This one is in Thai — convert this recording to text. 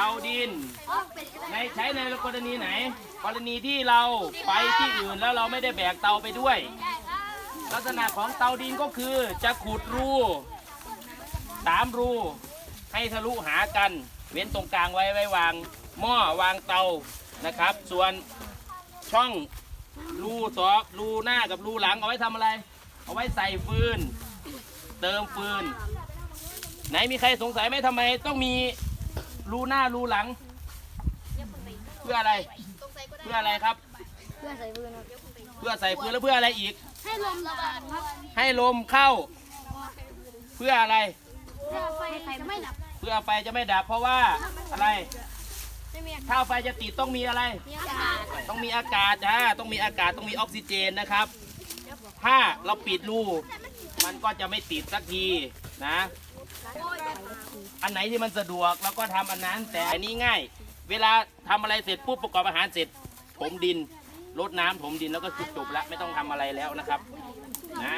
เตาดิน ในใช้ในกรณีไหน กรณีที่เราไปที่อื่นแล้วเราไม่ได้แบกเตาไปด้วย ลักษณะของเตาดินก็คือจะขุดรูสามรู ให้ทะลุหากัน เว้นตรงกลางไว้ไว้วาง หม้อวางเตานะครับ ส่วนช่องรูสองรูหน้ากับรูหลังเอาไว้ทำอะไร เอาไว้ใส่ฟืน เติมฟืน ไหนมีใครสงสัยไหมทำไมต้องมี รูหน้ารูหลัง เพื่ออะไร เพื่ออะไรครับ เพื่อใส่ปืนครับเพื่อใส่ฟืนแล้วเพื่ออะไรอีก ให้ลมระบายครับให้ลมเข้า เพื่ออะไร เพื่อไฟจะไม่ดับเพื่อไฟจะไม่ดับเพราะว่าอะไร ไม่มีถ้าไฟจะติดต้องมีอะไร อากาศต้องมีอากาศจ้าต้องมีอากาศต้องมีออกซิเจนนะครับ ถ้าเราปิดรู มันก็จะไม่ติดสักที นะ อันไหนที่มันสะดวกเราก็ทำอันนั้นแต่อันนี้ง่าย เวลาทำอะไรเสร็จปุ๊บประกอบอาหารเสร็จถมดินรดน้ำถมดินแล้วก็จบละไม่ต้องทำอะไรแล้วนะครับ นะ